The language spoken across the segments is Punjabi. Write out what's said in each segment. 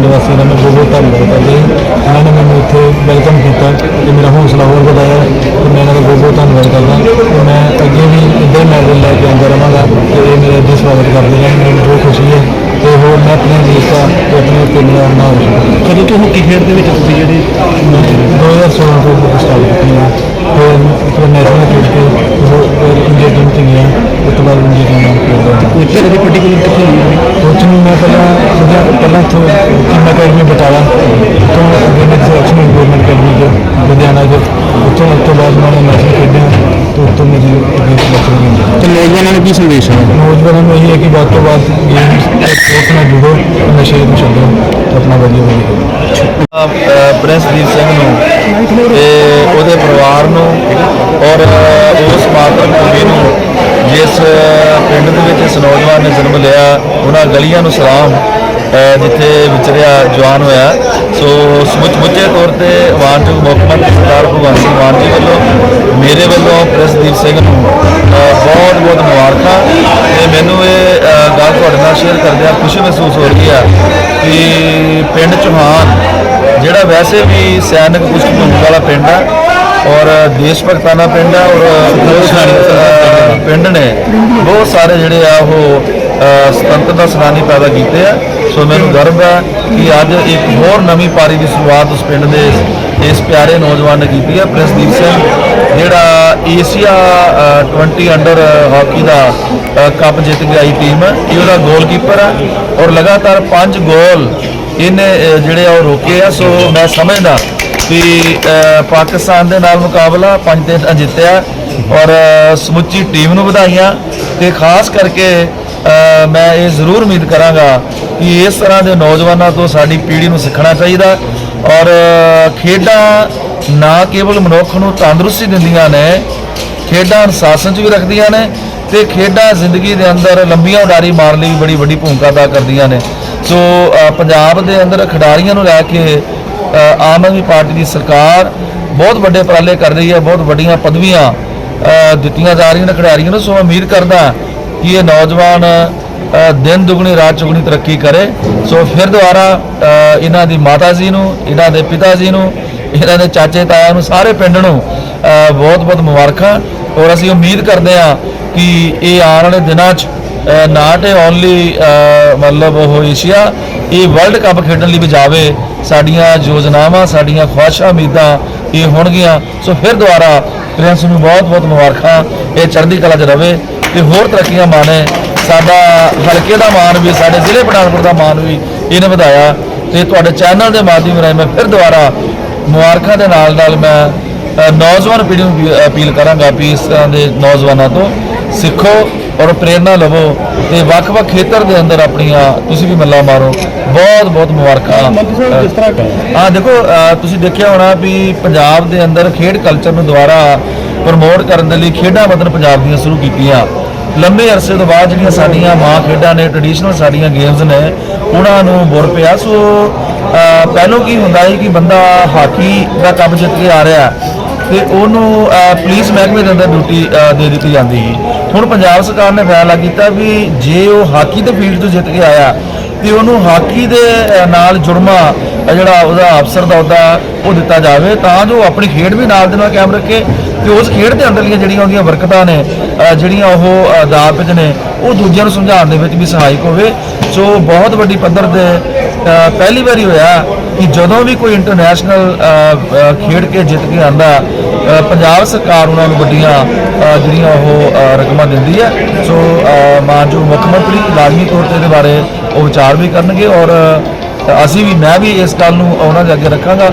ਪਿੰਡ ਵਾਸੀਆਂ ਦਾ ਮੈਂ ਬਹੁਤ ਧੰਨਵਾਦ ਕਰਦਾ ਹਾਂ ਜਿਨ੍ਹਾਂ ਨੇ ਮੈਨੂੰ ਇੱਥੇ ਵੈਲਕਮ ਕੀਤਾ ਤੇ ਮੇਰਾ ਹੌਸਲਾ ਹੋਰ ਵਧਾਇਆ ਤੇ ਮੈਂ ਇਹਨਾਂ ਦਾ ਬਹੁਤ ਬਹੁਤ ਧੰਨਵਾਦ ਕਰਦਾ। ਤੇ ਮੈਂ ਅੱਗੇ ਵੀ ਇੱਦਾਂ ਮੈਡਲ ਲੈ ਕੇ ਆਉਂਦਾ ਰਹਾਂਗਾ ਤੇ ਇਹ ਮੇਰੇ ਅੱਗੇ ਸਵਾਗਤ ਕਰਦੇ ਹਨ ਮੈਨੂੰ ਬਹੁਤ ਖੁਸ਼ੀ ਹੈ ਤੇ ਹੋਰ ਮੈਂ ਆਪਣੇ ਦੇਸ਼ ਦਾ ਤੇ ਆਪਣੇ ਪਿੰਡ ਦਾ ਨਾਮ ਕਦੋਂ ਤੋਂ ਹਾਕੀ ਖੇਡ ਦੇ ਵਿੱਚ ਤੁਸੀਂ ਜਿਹੜੇ ਤੋਂ ਟੀਮ ਅਕੈਡਮੀ ਬਟਾਲਾ ਤੋਂ ਅੱਗੇ ਸਿਲੈਕਸ਼ਨ ਗਵਰਨਮੈਂਟ ਅਕੈਡਮੀ ਚ ਲੁਧਿਆਣਾ ਚ ਉੱਥੋਂ ਉਸ ਤੋਂ ਬਾਅਦ ਮੈਂ ਨੈਸ਼ਨਲ ਖੇਡਿਆ ਤੇ ਤੋਂ ਮੇਰੀ ਅੱਗੇ ਸਿਲੈਕਸ਼ਨ ਹੋਈ ਤੇ ਨੌਜਵਾਨਾਂ ਨੂੰ ਕੀ ਸੰਦੇਸ਼ ਹੈ ਨੌਜਵਾਨਾਂ ਨੂੰ ਇਹ ਹੈ ਕਿ ਵੱਧ ਤੋਂ ਵੱਧ ਗੇਮਸ ਤੇ ਸਪੋਰਟਸ ਨਾਲ ਜੁੜੋ ਨਸ਼ੇ ਨੂੰ ਛੱਡੋ ਆਪਣਾ ਵਧੀਆ ਵਧੀਆ ਪ੍ਰਿੰਸਦੀਪ ਸਿੰਘ ਨੂੰ ਤੇ ਉਹਦੇ ਪਰਿਵਾਰ ਨੂੰ ਔਰ ਉਸ ਮਾਤਰ ਭੂਮੀ ਨੂੰ ਜਿਸ ਪਿੰਡ ਦੇ ਵਿੱਚ ਇਸ ਨੌਜਵਾਨ ਨੇ ਜਨਮ ਲਿਆ ਉਹਨਾਂ ਗਲੀਆਂ ਨੂੰ ਸਲਾਮ। ਜਿੱਥੇ ਵਿਚਰਿਆ ਜਵਾਨ ਹੋਇਆ। ਸੋ ਸਮੁੱਚੇ ਤੌਰ ਤੇ ਮਾਨਯੋਗ ਮੁੱਖ ਮੰਤਰੀ ਸਰਦਾਰ ਭਗਵੰਤ ਸਿੰਘ ਮਾਨ ਜੀ ਵੱਲੋਂ, ਮੇਰੇ ਵੱਲੋਂ, ਪ੍ਰਿੰਸਦੀਪ ਸਿੰਘ ਨੂੰ ਬਹੁਤ ਬਹੁਤ ਮੁਬਾਰਕਾਂ। ਤੇ ਮੈਨੂੰ ਇਹ ਗੱਲ ਤੁਹਾਡੇ ਨਾਲ ਸ਼ੇਅਰ ਕਰਦਿਆਂ ਖੁਸ਼ੀ ਮਹਿਸੂਸ ਹੋ ਰਹੀ ਆ ਕਿ ਪਿੰਡ ਚੌਹਾਨ, ਜਿਹੜਾ ਵੈਸੇ ਵੀ ਸੈਨਿਕ ਪੁਸ਼ਟ ਭੂਮੀ ਵਾਲਾ ਪਿੰਡ ਆ, ਔਰ ਦੇਸ਼ ਭਗਤਾਨਾ ਪਿੰਡ ਹੈ ਔਰ ਪਿੰਡ ਨੇ, ਬਹੁਤ ਸਾਰੇ ਜਿਹੜੇ ਆ ਉਹ ਸੁਤੰਤਰਤਾ ਸੈਨਾਨੀ ਪੈਦਾ ਕੀਤੇ ਆ ਸੋ ਮੈਨੂੰ ਗਰਵ ਹੈ ਕਿ ਅੱਜ ਇੱਕ ਹੋਰ ਨਵੀਂ ਪਾਰੀ ਦੀ ਸ਼ੁਰੂਆਤ ਉਸ ਪਿੰਡ ਦੇ ਇਸ- ਪਿਆਰੇ ਨੌਜਵਾਨ ਨੇ ਕੀਤੀ ਹੈ ਪ੍ਰਿੰਸਦੀਪ ਸਿੰਘ ਜਿਹੜਾ ਏਸ਼ੀਆ ਅ, 20 ਅੰਡਰ ਹਾਕੀ ਦਾ ਕੱਪ ਜਿੱਤ ਕੇ ਆਈ ਟੀਮ ਇਹ ਉਹਦਾ ਗੋਲਕੀਪਰ ਹੈ ਔਰ ਲਗਾਤਾਰ 5 ਗੋਲ ਇਹਨੇ ਜਿਹੜੇ ਆ ਉਹ ਰੋਕੇ ਆ ਸੋ ਮੈਂ ਸਮਝਦਾ ਕਿ ਪਾਕਿਸਤਾਨ ਦੇ ਨਾਲ ਮੁਕਾਬਲਾ ਪੰਜ ਤੇ ਤਾਂ ਜਿੱਤਿਆ ਔਰ ਸਮੁੱਚੀ ਟੀਮ ਨੂੰ ਵਧਾਈਆਂ ਤੇ ਖਾਸ ਕਰਕੇ ਮੈਂ ਇਹ ਜ਼ਰੂਰ ਉਮੀਦ ਕਰਾਂਗਾ ਕਿ ਇਸ ਤਰ੍ਹਾਂ ਦੇ ਨੌਜਵਾਨਾਂ ਤੋਂ ਸਾਡੀ ਪੀੜ੍ਹੀ ਨੂੰ ਸਿੱਖਣਾ ਚਾਹੀਦਾ ਔਰ ਖੇਡਾਂ ਨਾ ਕੇਵਲ ਮਨੁੱਖ ਨੂੰ ਤੰਦਰੁਸਤੀ ਦਿੰਦੀਆਂ ਨੇ, ਖੇਡਾਂ ਅਨੁਸ਼ਾਸਨ 'ਚ ਵੀ ਰੱਖਦੀਆਂ ਨੇ ਤੇ ਖੇਡਾਂ ਜ਼ਿੰਦਗੀ ਦੇ ਅੰਦਰ ਲੰਬੀਆਂ ਉਡਾਰੀ ਮਾਰਨ ਲਈ ਵੀ ਬੜੀ ਵੱਡੀ ਭੂਮਿਕਾ ਅਦਾ ਕਰਦੀਆਂ ਨੇ। ਸੋ ਪੰਜਾਬ ਦੇ ਅੰਦਰ ਖਿਡਾਰੀਆਂ ਨੂੰ ਲੈ ਕੇ ਆਮ ਆਦਮੀ ਪਾਰਟੀ ਦੀ ਸਰਕਾਰ ਬਹੁਤ ਵੱਡੇ ਉਪਰਾਲੇ ਕਰ ਰਹੀ ਹੈ, ਬਹੁਤ ਵੱਡੀਆਂ ਪਦਵੀਆਂ ਦਿੱਤੀਆਂ ਜਾ ਰਹੀਆਂ ਨੇ ਖਿਡਾਰੀਆਂ ਨੂੰ। ਸੋ ਉਮੀਦ ਕਰਦਾ ਕਿ ਇਹ ਨੌਜਵਾਨ ਦਿਨ ਦੁਗਣੀ, ਰਾਤ ਚੁਗਣੀ ਤਰੱਕੀ ਕਰੇ? ਸੋ ਫਿਰ ਦੁਆਰਾ ਇਹਨਾਂ ਦੀ ਮਾਤਾ ਜੀ ਨੂੰ, ਇਹਨਾਂ ਦੇ ਪਿਤਾ ਜੀ ਨੂੰ, ਇਹਨਾਂ ਦੇ ਚਾਚੇ ਤਾਇਆ ਨੂੰ, ਸਾਰੇ ਪਿੰਡ ਨੂੰ ਬਹੁਤ ਬਹੁਤ ਮੁਬਾਰਕਾਂ। ਔਰ ਅਸੀਂ ਉਮੀਦ ਕਰਦੇ ਹਾਂ ਕਿ ਇਹ ਆਉਣ ਵਾਲੇ ਦਿਨਾਂ 'ਚ ਨਾਟ ਓਨਲੀ ਮਤਲਬ ਉਹ ਏਸ਼ੀਆ, ਇਹ ਵਰਲਡ ਕੱਪ ਖੇਡਣ ਲਈ ਵੀ ਜਾਵੇ। ਸਾਡੀਆਂ ਯੋਜਨਾਵਾਂ, ਸਾਡੀਆਂ ਖੁਆਇਸ਼ਾਂ, ਉਮੀਦਾਂ ਇਹ ਹੋਣਗੀਆਂ। ਸੋ ਫਿਰ ਦੁਆਰਾ ਪ੍ਰਿੰਸ ਨੂੰ ਬਹੁਤ ਬਹੁਤ ਮੁਬਾਰਕਾਂ। ਇਹ ਚੜ੍ਹਦੀ ਕਲਾ 'ਚ ਰਵੇ। ਤੇ ਹੋਰ ਤਰੱਕੀਆਂ ਮਾਣੇ ਸਾਡਾ ਹਲਕੇ ਦਾ ਮਾਣ ਵੀ ਸਾਡੇ ਜ਼ਿਲ੍ਹੇ ਪਠਾਨਕੋਟ ਦਾ ਮਾਣ ਵੀ ਇਹਨੇ ਵਧਾਇਆ। ਤੇ ਤੁਹਾਡੇ ਚੈਨਲ ਦੇ ਮਾਧਿਅਮ ਰਾਹੀਂ ਮੈਂ ਫਿਰ ਦੁਬਾਰਾ ਮੁਬਾਰਕਾਂ ਦੇ ਨਾਲ ਨਾਲ ਮੈਂ ਨੌਜਵਾਨ ਪੀੜ੍ਹੀ ਨੂੰ ਅਪੀਲ ਕਰਾਂਗਾ ਵੀ ਇਸ ਤਰ੍ਹਾਂ ਦੇ ਨੌਜਵਾਨਾਂ ਤੋਂ ਸਿੱਖੋ ਔਰ ਪ੍ਰੇਰਣਾ ਲਵੋ ਤੇ ਵੱਖ-ਵੱਖ ਖੇਤਰ ਦੇ ਅੰਦਰ ਆਪਣੀਆਂ ਤੁਸੀਂ ਵੀ ਮੱਲਾ ਮਾਰੋ। ਬਹੁਤ ਬਹੁਤ ਮੁਬਾਰਕਾਂ ਤਰ੍ਹਾਂ ਕਰ ਹਾਂ ਦੇਖੋ ਤੁਸੀਂ ਦੇਖਿਆ ਹੋਣਾ ਵੀ ਪੰਜਾਬ ਦੇ ਅੰਦਰ ਖੇਡ ਕਲਚਰ ਨੂੰ ਦੁਬਾਰਾ ਪ੍ਰਮੋਟ ਕਰਨ ਦੇ ਲਈ ਖੇਡਾਂ ਮਤਲਬ ਪੰਜਾਬ ਦੀਆਂ ਸ਼ੁਰੂ ਕੀਤੀਆਂ। ਲੰਬੇ ਅਰਸੇ ਤੋਂ ਬਾਅਦ ਜਿਹੜੀਆਂ ਸਾਡੀਆਂ ਮਾਂ ਖੇਡਾਂ ਨੇ ਟ੍ਰੈਡੀਸ਼ਨਲ ਸਾਡੀਆਂ ਗੇਮਸ ਨੇ ਉਹਨਾਂ ਨੂੰ ਬੁਰ ਪਿਆ। ਸੋ ਅ, ਪਹਿਲੋਂ ਕੀ ਹੁੰਦਾ ਸੀ ਕਿ ਬੰਦਾ ਹਾਕੀ ਦਾ ਕੰਮ ਜਿੱਤ ਕੇ ਆ ਰਿਹਾ ਤੇ ਉਹਨੂੰ ਪੁਲਿਸ ਮਹਿਕਮੇ ਦੇ ਅੰਦਰ ਡਿਊਟੀ ਦੇ ਦਿੱਤੀ ਜਾਂਦੀ ਸੀ। ਹੁਣ ਪੰਜਾਬ ਸਰਕਾਰ ਨੇ ਫੈਸਲਾ ਕੀਤਾ ਵੀ ਜੇ ਉਹ ਹਾਕੀ ਦੇ ਫੀਲਡ ਤੋਂ ਜਿੱਤ ਕੇ ਆਇਆ ਤੇ ਉਹਨੂੰ ਹਾਕੀ ਦੇ ਨਾਲ ਜੁੜਮਾ ਜਿਹੜਾ ਉਹਦਾ ਅਫਸਰ ਦਾ ਉਹਦਾ ਉਹ ਦਿੱਤਾ ਜਾਵੇ। ਤਾਂ ਜੋ ਆਪਣੀ ਖੇਡ ਵੀ ਨਾਲ ਦੇ ਨਾਲ ਕਾਇਮ ਰੱਖੇ ਤੇ ਉਸ ਖੇਡ ਦੇ ਅੰਦਰਲੀਆਂ ਜਿਹੜੀਆਂ ਉਹਦੀਆਂ ਬਰਕਤਾਂ ਨੇ ਜਿਹੜੀਆਂ ਉਹ ਅਦਾਬ ਵਿੱਚ ਨੇ, ਉਹ ਦੂਜਿਆਂ ਨੂੰ ਸਮਝਾਉਣ ਦੇ ਵਿੱਚ ਵੀ ਸਹਾਇਕ ਹੋਵੇ। ਸੋ ਬਹੁਤ ਵੱਡੀ ਪੱਧਰ ਤੇ ਪਹਿਲੀ ਵਾਰੀ ਹੋਇਆ ਕਿ ਜਦੋਂ ਵੀ ਕੋਈ ਇੰਟਰਨੈਸ਼ਨਲ ਖੇਡ ਕੇ ਜਿੱਤ ਕੇ ਆਂਦਾ ਪੰਜਾਬ ਸਰਕਾਰ ਉਹਨਾਂ ਨੂੰ ਵੱਡੀਆਂ ਜਿਹੜੀਆਂ ਉਹ ਰਕਮਾਂ ਦਿੰਦੀ ਹੈ। ਸੋ ਮਾਨਯੋਗ ਮੁੱਖ ਮੰਤਰੀ ਲਾਜ਼ਮੀ ਤੌਰ ਤੇ ਇਹਦੇ ਬਾਰੇ ਉਹ ਵਿਚਾਰ ਵੀ ਕਰਨਗੇ ਔਰ ਅਸੀਂ ਵੀ, ਮੈਂ ਵੀ ਇਸ ਗੱਲ ਨੂੰ ਉਹਨਾਂ ਦੇ ਅੱਗੇ ਰੱਖਾਂਗਾ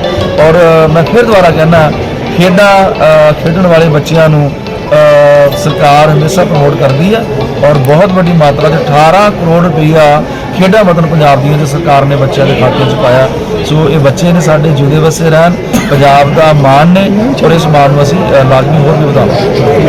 ਔਰ ਮੈਂ ਫਿਰ ਦੁਬਾਰਾ ਕਹਿੰਦਾ, ਖੇਡਾਂ ਖੇਡਣ ਵਾਲੇ ਬੱਚਿਆਂ ਨੂੰ ਸਰਕਾਰ ਹਮੇਸ਼ਾ ਪ੍ਰਮੋਟ ਕਰਦੀ ਹੈ ਔਰ ਬਹੁਤ ਵੱਡੀ ਮਾਤਰਾ 'ਚ 18 ਕਰੋੜ ਰੁਪਈਆ ਖੇਡਾਂ ਵਤਨ ਪੰਜਾਬ ਦੀਆਂ ਜੋ ਸਰਕਾਰ ਨੇ ਬੱਚਿਆਂ ਦੇ ਖਾਤੇ 'ਚ ਪਾਇਆ। ਸੋ ਇਹ ਬੱਚੇ ਨੇ ਸਾਡੇ ਜਿਉਂਦੇ ਵਸੇ ਰਹਿਣ, ਪੰਜਾਬ ਦਾ ਮਾਣ ਨੇ ਔਰ ਇਸ ਮਾਣ ਨੂੰ ਅਸੀਂ ਲਾਜ਼ਮੀ ਹੋਰ ਵੀ ਵਧਾਵਾਂਗੇ।